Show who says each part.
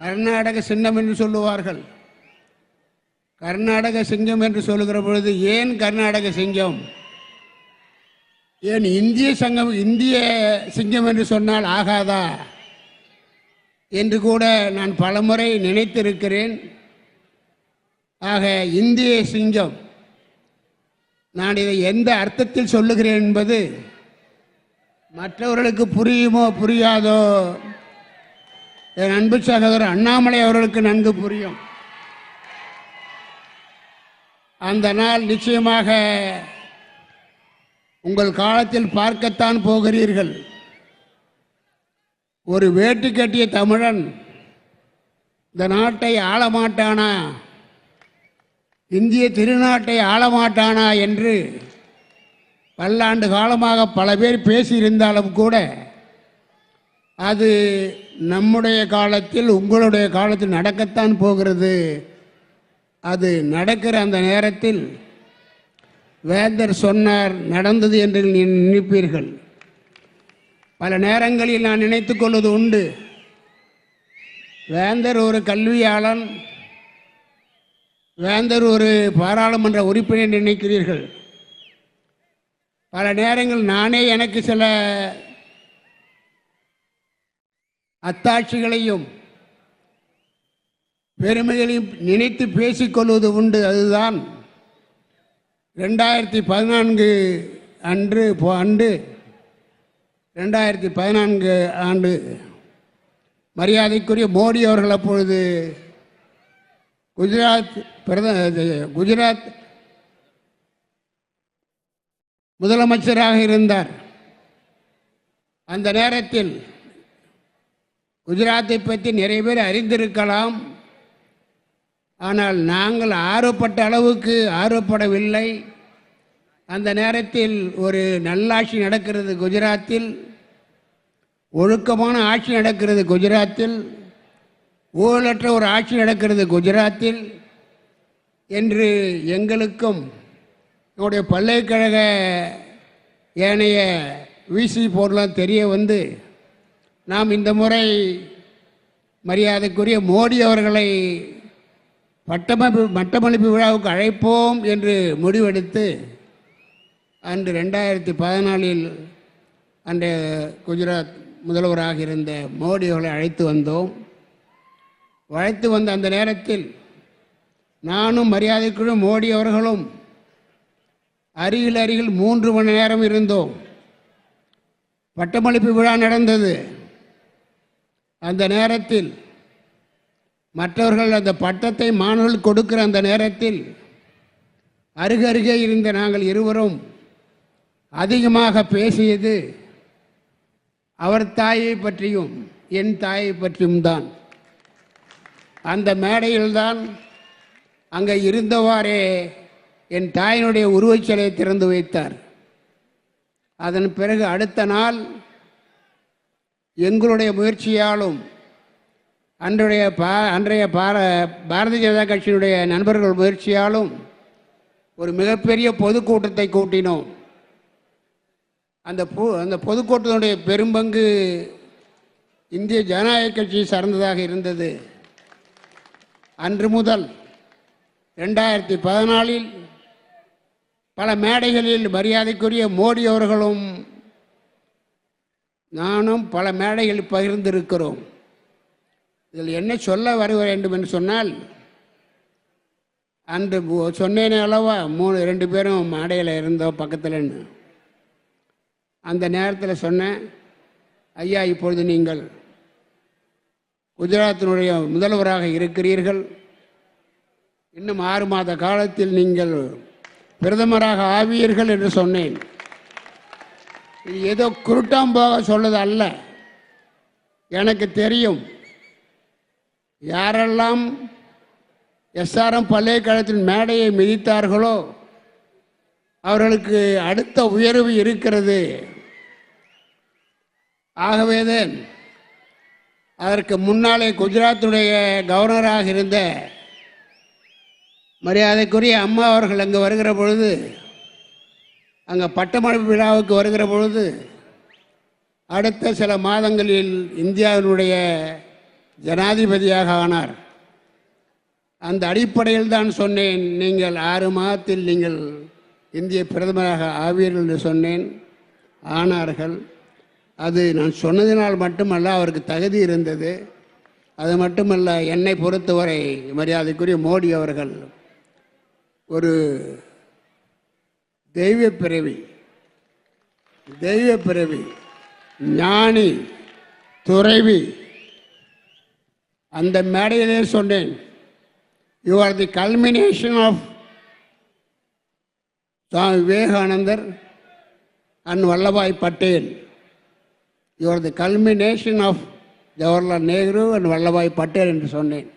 Speaker 1: கர்நாடக சின்னம் என்று சொல்லுவார்கள். கர்நாடக சிங்கம் என்று சொல்லுகிற பொழுது ஏன் கர்நாடக சிங்கம்? ஏன் இந்திய சங்கம் இந்திய சிங்கம் என்று சொன்னால் ஆகாதா? என்று கூட நான் பலமுறை நினைத்திருக்கிறேன். ஆக இந்திய சிங்கம் நான் இதை எந்த அர்த்தத்தில் சொல்லுகிறேன் என்பது மற்றவர்களுக்கு புரியுமோ புரியாதோ என் அன்பு சகோதரர் அண்ணாமலை அவர்களுக்கு நன்கு புரியும். அந்த நாள் நிச்சயமாக உங்கள் காலத்தில் பார்க்கத்தான் போகிறீர்கள். ஒரு வேட்டு கட்டிய தமிழன் இந்த நாட்டை ஆளமாட்டானா? இந்திய திருநாட்டை ஆளமாட்டானா என்று பல்லாண்டு காலமாக பல பேர் பேசியிருந்தாலும் கூட அது நம்முடைய காலத்தில் உங்களுடைய காலத்தில் நடக்கத்தான் போகிறது. அது நடக்கிற அந்த நேரத்தில் வேந்தர் சொன்னார் நடந்தது என்று நீ நினைப்பீர்கள். பல நேரங்களில் நான் நினைத்து கொள்வது உண்டு. வேந்தர் ஒரு கல்வியாளன் வேந்தர் ஒரு பாராளுமன்ற உறுப்பினர் நினைக்கிறீர்கள். பல நேரங்கள் நானே எனக்கு சில அத்தாட்சிகளையும் பெருமைகளையும் நினைத்து பேசிக்கொள்வது உண்டு அதுதான். ரெண்டாயிரத்தி பதினான்கு அன்று ஆண்டு ரெண்டாயிரத்தி பதினான்கு ஆண்டு மரியாதைக்குரிய மோடி அவர்கள் அப்பொழுது குஜராத் பிரத குஜராத் முதலமைச்சராக இருந்தார். அந்த நேரத்தில் குஜராத்தை பற்றி நிறைய பேர் அறிந்திருக்கலாம். ஆனால் நாங்கள் ஆர்வப்பட்ட அளவுக்கு ஆர்வப்படவில்லை. அந்த நேரத்தில் ஒரு நல்லாட்சி நடக்கிறது குஜராத்தில். ஒழுக்கமான ஆட்சி நடக்கிறது குஜராத்தில். ஊழலற்ற ஒரு ஆட்சி நடக்கிறது குஜராத்தில். என்று எங்களுக்கும் என்னுடைய பல்கலைக்கழக ஏனைய விசி பொருளாக தெரிய வந்து நாம் இந்த முறை மரியாதைக்குரிய மோடி அவர்களை பட்டமளிப்பு பட்டமளிப்பு விழாவுக்கு அழைப்போம் என்று முடிவெடுத்து அன்று ரெண்டாயிரத்தி பதினாலில் அன்றைய குஜராத் முதல்வராக இருந்த மோடி அவர்களை அழைத்து வந்தோம். அழைத்து வந்த அந்த நேரத்தில் நானும் மரியாதைக்குழு மோடி அவர்களும் அருகில் அருகில் மூன்று மணி நேரம் இருந்தோம். பட்டமளிப்பு விழா நடந்தது. அந்த நேரத்தில் மற்றவர்கள் அந்த பட்டத்தை மாணவர்கள் கொடுக்கிற அந்த நேரத்தில் அருகருகே இருந்த நாங்கள் இருவரும் அதிகமாக பேசியது அவர் தாயை பற்றியும் என் தாயை பற்றியும் தான். அந்த மேடையில்தான் அங்கே இருந்தவாறே என் தாயினுடைய உருவச்சிலையை திறந்து வைத்தார். அதன் பிறகு அடுத்த நாள் எங்களுடைய முயற்சியாலும் அன்றைய பா அன்றைய பார பாரதிய ஜனதா கட்சியினுடைய நண்பர்கள் முயற்சியாலும் ஒரு மிகப்பெரிய பொதுக்கூட்டத்தை கூட்டினோம். அந்த பொ அந்த பொதுக்கூட்டத்தினுடைய பெரும்பங்கு இந்திய ஜனநாயக கட்சியை சார்ந்ததாக இருந்தது. அன்று முதல் ரெண்டாயிரத்தி பதினாலில் பல மேடைகளில் மரியாதைக்குரிய மோடி அவர்களும் நானும் பல மேடைகளில் பகிர்ந்திருக்கிறோம். இதில் என்ன சொல்ல வர வேண்டும் என்று சொன்னால் அன்று சொன்னேனே அல்லவா மூணு ரெண்டு பேரும் மேடையில் இருந்தோம் பக்கத்துலன்னு அந்த நேரத்தில் சொன்னேன் ஐயா இப்பொழுது நீங்கள் குஜராத்தினுடைய முதல்வராக இருக்கிறீர்கள். இன்னும் ஆறு மாத காலத்தில் நீங்கள் பிரதமராக ஆவீர்கள் என்று சொன்னேன். இது ஏதோ குருட்டாம்போக சொல்லுது அல்ல. எனக்கு தெரியும். யாரெல்லாம் எஸ்ஆர்எம் பல்கலைக்கழகத்தின் மேடையை மிதித்தார்களோ அவர்களுக்கு அடுத்த உயர்வு இருக்கிறது. ஆகவேதான் அதற்கு முன்னாலே குஜராத்துடைய கவர்னராக இருந்த மரியாதைக்குரிய அம்மா அவர்கள் அங்கு வருகிற பொழுது அங்கே பட்டமளிப்பு விழாவுக்கு வருகிற பொழுது அடுத்த சில மாதங்களில் இந்தியாவினுடைய ஜனாதிபதியாக ஆனார். அந்த அடிப்படையில் தான் சொன்னேன் நீங்கள் ஆறு மாதத்தில் நீங்கள் இந்திய பிரதமராக ஆவீர்கள் என்று சொன்னேன். ஆனார்கள் அது நான் சொன்னதினால் மட்டுமல்ல அவருக்கு தகுதி இருந்தது. அது மட்டுமல்ல என்னை பொறுத்தவரை மரியாதைக்குரிய மோடி அவர்கள் ஒரு தெய்வ பிறவி தெய்வ பிறவி ஞானி துறைவி. அந்த மேடையிலே சொன்னேன் you are the culmination of Swami Vivekanandar and Vallabhbhai Patel. You are the culmination of Jawaharlal Nehru and Vallabhbhai Patel என்று சொன்னேன்.